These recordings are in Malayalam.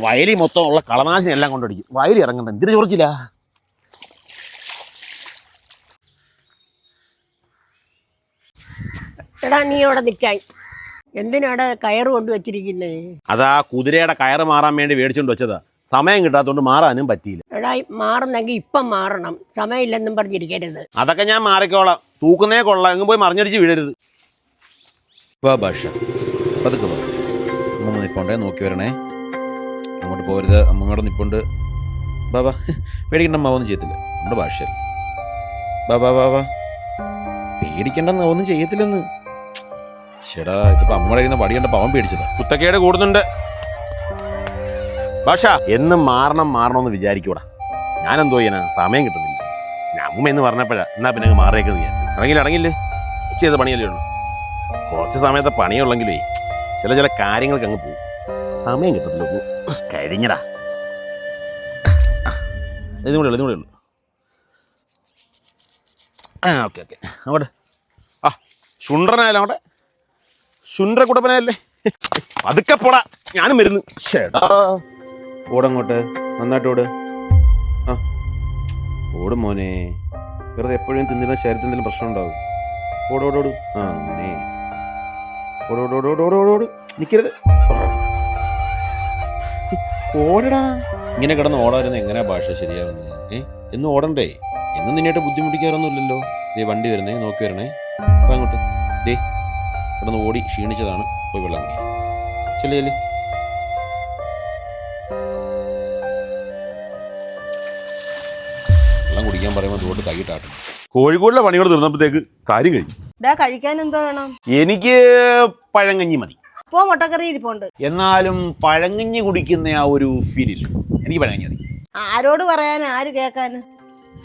വയലി മൊത്തം ഉള്ള കളനാശിനി എല്ലാം കൊണ്ടടിക്കും. വയലി ഇറങ്ങണ്ട. എന്തിനു ചോർച്ചില്ല എടാ നീ അവിടെ നിൽക്കാൻ എന്തിനാടാ കയറ് കൊണ്ട് വെച്ചിരിക്കുന്നേ? അതാ കുതിരയുടെ കയറ് മാറാൻ വേണ്ടി മേടിച്ചോണ്ട് വെച്ചതാ. സമയം കിട്ടാത്തതുകൊണ്ട് മാറാനും പറ്റിയില്ല. എടാ മാറുന്നെങ്കിൽ ഇപ്പം മാറണം. സമയമില്ലെന്നും പറഞ്ഞിരിക്കരുത്. അതൊക്കെ ഞാൻ മാറിക്കോളാം. തൂക്കുന്നേ കൊള്ളാം. എങ്ങും പോയി മറിഞ്ഞടിച്ച് വീഴരുത്. വാ ഭാഷ പതുക്കെ വാ അമ്മ നിപ്പോണ്ടേ? നോക്കി വരണേ. അങ്ങോട്ട് പോരുത്. അമ്മങ്ങോട്ട് നിപ്പുണ്ട്. ബാ ബാ പേടിക്കണ്ട അമ്മ ഒന്നും ചെയ്യത്തില്ല. നമ്മുടെ ഭാഷയിൽ ബാബാ ബാബാ പേടിക്കണ്ടെന്ന് ഒന്നും ചെയ്യത്തില്ലെന്ന്. ചേടാ ഇതിപ്പോ അമ്മയുടെ കഴിയുന്ന വടി അവൻ പേടിച്ചതാ. കുത്തക്കേട് കൂടുന്നുണ്ട്. ഭാഷ എന്നും മാറണം മാറണമെന്ന് വിചാരിക്കൂടാ. ഞാനെന്തോ ചെയ്യാനാ സമയം കിട്ടുന്നില്ല. അമ്മ എന്ന് പറഞ്ഞപ്പോഴാ എന്നാ പിന്നെ അങ്ങ് മാറിയേക്കെന്ന് വിചാരിച്ചു ഇറങ്ങില്ല ഇറങ്ങില്ലേ ചെയ്ത പണിയല്ലേ ഉള്ളൂ. കുറച്ച് സമയത്തെ പണിയുള്ളെങ്കിലേ ചില ചില കാര്യങ്ങൾക്ക് അങ്ങ് പോകും. സമയം കിട്ടത്തില്ല ഒന്ന്. കഴിഞ്ഞടാ. ഇതും കൂടെ ഉള്ളു ഇതും കൂടെ ഉള്ളു. ആ ഓക്കെ ഓക്കെ. അങ്ങോട്ട്. ആ ശുണ്ട്രനായാലും അങ്ങോട്ടെ. കുടപ്പനായല്ലേ പതുക്കെ പോടാ ഞാനും വരുന്നു. ചേട്ടാ. ഓടങ്ങോട്ട്. നന്നായിട്ട് ഓട്. ആ. ഓടും മോനെ. വെറുതെ എപ്പോഴും തിന്നിരുന്ന ശരീരത്തിൽ എന്തെങ്കിലും പ്രശ്നം ഉണ്ടാവും ഓടോടോട് ആ അങ്ങനെ. ഓടോടോടോടോടോട് നിൽക്കരുത് ഓടടാ. ഇങ്ങനെ കിടന്ന് ഓടാതിരുന്ന എങ്ങനെ ഭാഷ ശരിയാവുന്നത്? ഏ? എന്ന് ഓടണ്ടേ? എന്നും നിന്നായിട്ട് ബുദ്ധിമുട്ടിക്കാറൊന്നും ഇല്ലല്ലോ ദേ വണ്ടി വരുന്നേ നോക്കി വരണേ. അപ്പൊ അങ്ങോട്ട്. ദേ കിടന്ന് ഓടി ക്ഷീണിച്ചതാണ്. പോയി വെള്ളം ചെല്ലേ വെള്ളം കുടിക്കാൻ പറയുമ്പോൾ അതുകൊണ്ട് കൈയിട്ടാട്ടും കോഴിക്കോടിലെ പണികൾ തീർന്നപ്പോഴത്തേക്ക് കാര്യം കഴിഞ്ഞു. ഡാ കഴിക്കാൻ എന്തോ വേണം? എനിക്ക് പഴങ്കഞ്ഞി മതി. പോ മുട്ടക്കറി ഇരിപ്പുണ്ട്. എന്നാലും പഴങ്കഞ്ഞി കുടിക്കുന്ന ആ ഒരു ഫീലിൽ എനിക്ക് പഴങ്കഞ്ഞി മതി. ആരോട് പറയാൻ ആര് കേക്കാന്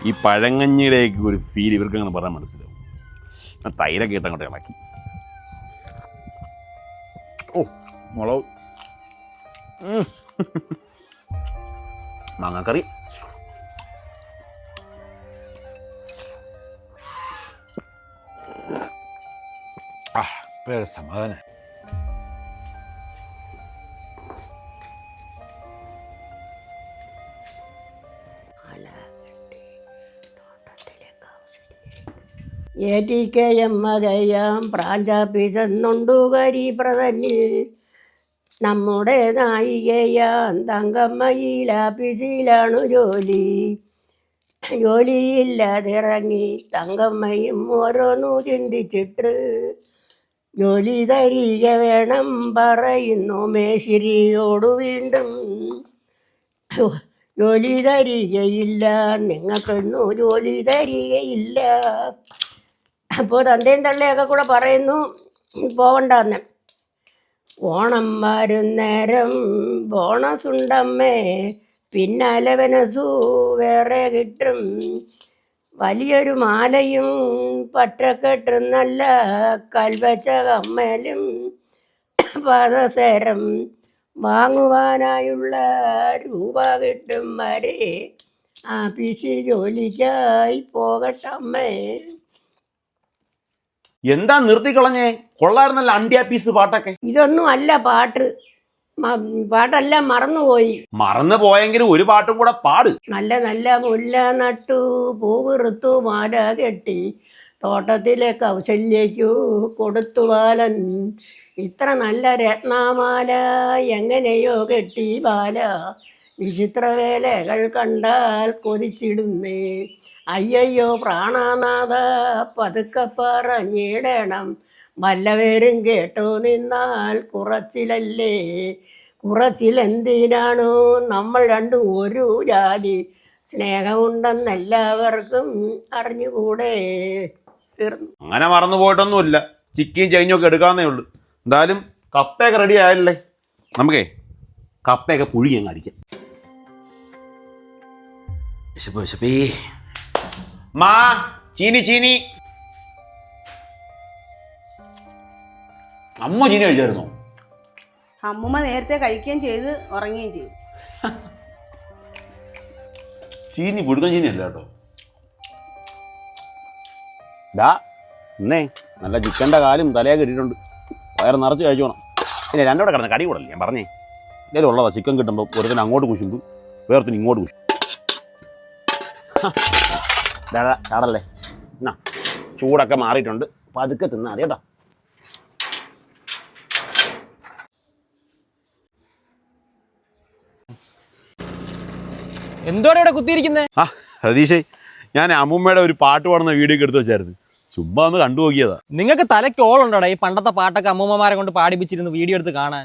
ഈ പഴങ്കഞ്ഞിയുടെയൊക്കെ ഒരു ഫീൽ ഇവർക്ക് അങ്ങനെ പറയാൻ മനസ്സിലാവും. ഞാൻ തൈരൊക്കെ ഇട്ട് അങ്ങോട്ട് ഇളക്കി. ഓ മുളക്. മാങ്ങാക്കറി ഇപ്പൊ സമാധാനം എ ടി കെ എം മകയാം പ്രാഞ്ചാപ്പിച്ചെന്നുണ്ടു നമ്മുടെ നായികയാം തങ്കമ്മയിലാപ്പിസിലാണു ജോലി ജോലിയില്ലാതിറങ്ങി തങ്കമ്മയും ഓരോന്നു ചിന്തിച്ചിട്ട് ജോലി തരിക വേണം പറയുന്നു മേശിരിയോട് വീണ്ടും. ജോലി തരികയില്ല നിങ്ങൾക്കൊന്നും ജോലി തരികയില്ല അപ്പോൾ തന്തയും തള്ളയൊക്കെ കൂടെ പറയുന്നു. പോവണ്ടെന്ന്. ഓണം വരുന്നേരം ബോണസ് ഉണ്ടമ്മേ പിന്നാലെ വെനസു വേറെ കിട്ടും. വലിയൊരു മാലയും പറ്റക്കെട്ടും നല്ല കൽവച്ച കമ്മലും പാദസേരം വാങ്ങുവാനായുള്ള രൂപ കിട്ടും വരെ ആ പിശി ജോലിക്കായി പോകട്ടമ്മേ എന്താ നിർത്തിക്കളഞ്ഞേ കൊള്ളായിരുന്നല്ല അണ്ടിയാ പീസ് പാട്ടൊക്കെ. ഇതൊന്നും അല്ല പാട്ട്. പാട്ടെല്ലാം മറന്നുപോയി. മറന്നു പോയെങ്കിലും ഒരു പാട്ടും കൂടെ പാട്. നല്ല നല്ല മുല്ല നട്ടു പൂവിറുത്തു മാല കെട്ടി തോട്ടത്തിലെ കൗശല്യയ്ക്കു കൊടുത്തു ബാലൻ. ഇത്ര നല്ല രത്നമാല എങ്ങനെയോ കെട്ടി ബാല. വിചിത്രവേലകൾ കണ്ടാൽ കൊതിച്ചിടുന്നേ. അയ്യയ്യോ പ്രാണനാഥ പതുക്കെ പറഞ്ഞിടണം. വല്ലവരും കേട്ടു നിന്നാൽ കുറച്ചിലല്ലേ? കുറച്ചിലെന്തിനാണോ? നമ്മൾ രണ്ടും ഒരു ജാതി. സ്നേഹമുണ്ടെന്നെല്ലാവർക്കും അറിഞ്ഞുകൂടെ? തീർന്നു. അങ്ങനെ മറന്നു പോയിട്ടൊന്നുമില്ല. ചിക്കിയും ചൈനയും ഒക്കെ എടുക്കാന്നേ ഉള്ളൂ. എന്തായാലും കപ്പയൊക്കെ റെഡി ആയല്ലേ? നമുക്കേ കപ്പയൊക്കെ പുഴുകി അങ്ങ് അടിക്കാം. വിശപ്പ് വിശപ്പേ. മാ ചീനി ചീനി. അമ്മ ചീനി കഴിച്ചായിരുന്നോ? അമ്മമ്മ നേരത്തെ കഴിക്കുകയും ചെയ്ത് ഉറങ്ങുകയും ചെയ്തു. ചീനി പുഴുക്കൻ ചീനി അല്ല കേട്ടോ. ഡാ ഇന്നേ നല്ല ചിക്കന്റെ കാലും തലയൊക്കെ ഇട്ടിട്ടുണ്ട്. വയറ് നിറച്ച് കഴിച്ചോണം. പിന്നെ രണ്ടോടെ കിടന്ന് കടി കൂടല്ലേ? ഞാൻ പറഞ്ഞേ. ഇതിൽ ഉള്ളതാ ചിക്കൻ കിട്ടുമ്പോൾ ഒരുത്തിന് അങ്ങോട്ട് കുശുമ്പ് വേറത്തിന് ഇങ്ങോട്ട് കുശും ചാടല്ലേ? എന്നാ ചൂടൊക്കെ മാറിയിട്ടുണ്ട്. പതുക്കെ അതൊക്കെ തിന്നാതെ കേട്ടോ. എന്തോടെ ഇവിടെ കുത്തിയിരിക്കുന്നേ? ആ സതീഷേ ഞാൻ അമ്മൂമ്മയുടെ ഒരു പാട്ട് പാടുന്ന വീഡിയോ ഒക്കെ എടുത്ത് വെച്ചായിരുന്നു. ചുമ്മാ ഒന്ന് കണ്ടു നോക്കിയതാ. നിങ്ങൾക്ക് തലയ്ക്ക് ഓളുണ്ടോടാ ഈ പണ്ടത്തെ പാട്ടൊക്കെ അമ്മൂമ്മമാരെ കൊണ്ട് പാടിപ്പിച്ചിരുന്ന് വീഡിയോ എടുത്ത് കാണാൻ.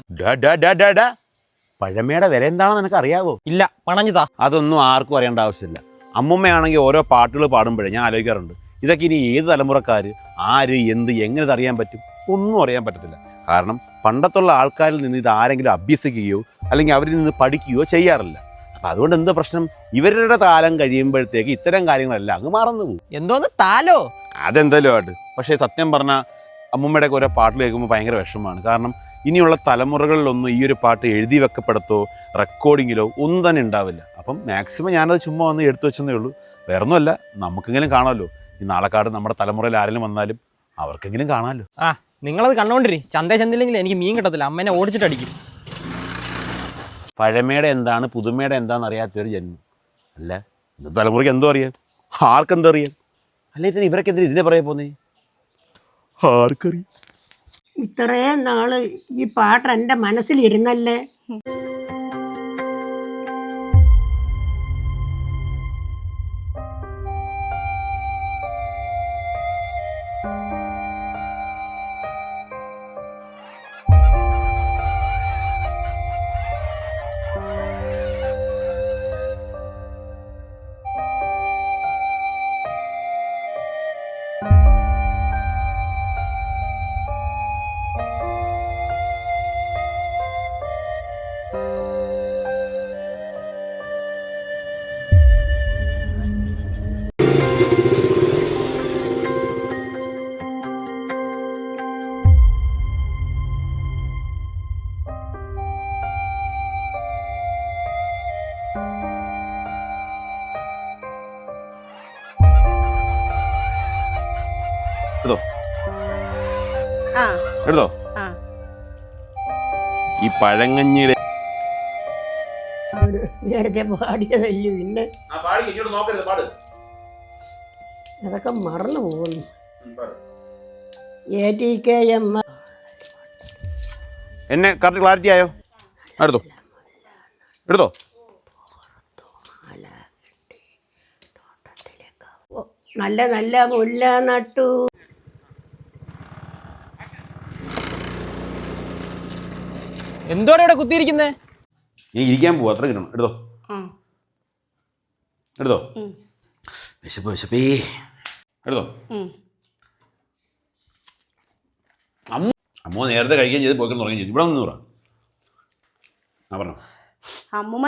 പഴമയുടെ വില എന്താണെന്ന് നിനക്ക് അറിയാവോ? ഇല്ല പണഞ്ഞതാ അതൊന്നും ആർക്കും അറിയേണ്ട ആവശ്യമില്ല. അമ്മൂമ്മയാണെങ്കിൽ ഓരോ പാട്ടുകൾ പാടുമ്പോഴേ ഞാൻ ആലോചിക്കാറുണ്ട്. ഇതൊക്കെ ഇനി ഏത് തലമുറക്കാർ ആര് എന്ത് എങ്ങനെ അറിയാൻ പറ്റും? ഒന്നും അറിയാൻ പറ്റത്തില്ല. കാരണം പണ്ടത്തുള്ള ആൾക്കാരിൽ നിന്ന് ഇത് ആരെങ്കിലും അഭ്യസിക്കുകയോ അല്ലെങ്കിൽ അവരിൽ നിന്ന് പഠിക്കുകയോ ചെയ്യാറില്ല. അപ്പം അതുകൊണ്ട് എന്താ പ്രശ്നം? ഇവരുടെ താലം കഴിയുമ്പോഴത്തേക്ക് ഇത്തരം കാര്യങ്ങളെല്ലാം അങ്ങ് മറന്നു പോകും. എന്തോന്ന്? താലോ? അതെന്തല്ലോ ആട്ട് പക്ഷേ സത്യം പറഞ്ഞാൽ അമ്മുമ്മയുടെ ഓരോ പാട്ട് കേൾക്കുമ്പോൾ ഭയങ്കര വിഷമമാണ്. കാരണം ഇനിയുള്ള തലമുറകളിലൊന്നും ഈ ഒരു പാട്ട് എഴുതി വെക്കപ്പെടത്തോ റെക്കോർഡിങ്ങിലോ ഒന്നും തന്നെ ഉണ്ടാവില്ല. അപ്പം മാക്സിമം ഞാനത് ചുമ്മാ വന്ന് എടുത്തു വെച്ചെന്നേ ഉള്ളൂ. വേറൊന്നുമല്ല നമുക്കെങ്കിലും കാണാമല്ലോ ഈ നാളെക്കാട് നമ്മുടെ തലമുറയിൽ ആരെങ്കിലും വന്നാലും അവർക്കെങ്കിലും കാണാമല്ലോ ആ നിങ്ങളത് കണ്ടോണ്ടിരി. ചന്തേ ചെന്നില്ലെങ്കിൽ എനിക്ക് മീൻ കിട്ടത്തില്ല. അമ്മേനെ ഓടിച്ചിട്ട് അടിക്കും പഴമയുടെ എന്താണ് പുതുമയുടെ എന്താണെന്ന് അറിയാത്തൊരു ജന്മം. അല്ല ഇന്നത്തെ തലമുറയ്ക്ക് എന്തോ അറിയാം ആർക്കെന്തോ അറിയാം അല്ലേ ഇതിന് ഇവരൊക്കെ എന്തിനാ ഇതിനെ പറയാൻ പോന്നേ? ആർക്കറിയാം? ഇത്രയും നാൾ ഈ പാട്ട് എന്റെ മനസ്സിലിരുന്നല്ലേ? എടുത്തോ ഈ പഴങ്ങഞ്ഞിയുടെ നേരത്തെ പാടിയതല്ലേ പിന്നെ. അതൊക്കെ മറന്നു പോകുന്നു. എ ടി കെ എം എന്നെ കറക്റ്റ് ക്ലാരിറ്റി ആയോ? എടുത്തോ. എടുത്തോ. നല്ല നല്ല മുല്ല നട്ടു. എന്തോടെ ഇവിടെ കുത്തിയിരിക്കുന്നേ? നീ ഇരിക്കാൻ പോവാ. അത്ര കിട്ടണം. എടുത്തോ. എടുത്തോ. വിശപ്പ് വിശപ്പേ. എടുത്തോ. അമ്മ അമ്മ നേരത്തെ കഴിക്കാൻ ചെയ്ത് പോയിക്കൊണ്ട് തുടങ്ങി ചെയ്തു. ഇവിടെ ഒന്ന് ആ പറഞ്ഞോ. അമ്മൂമ്മ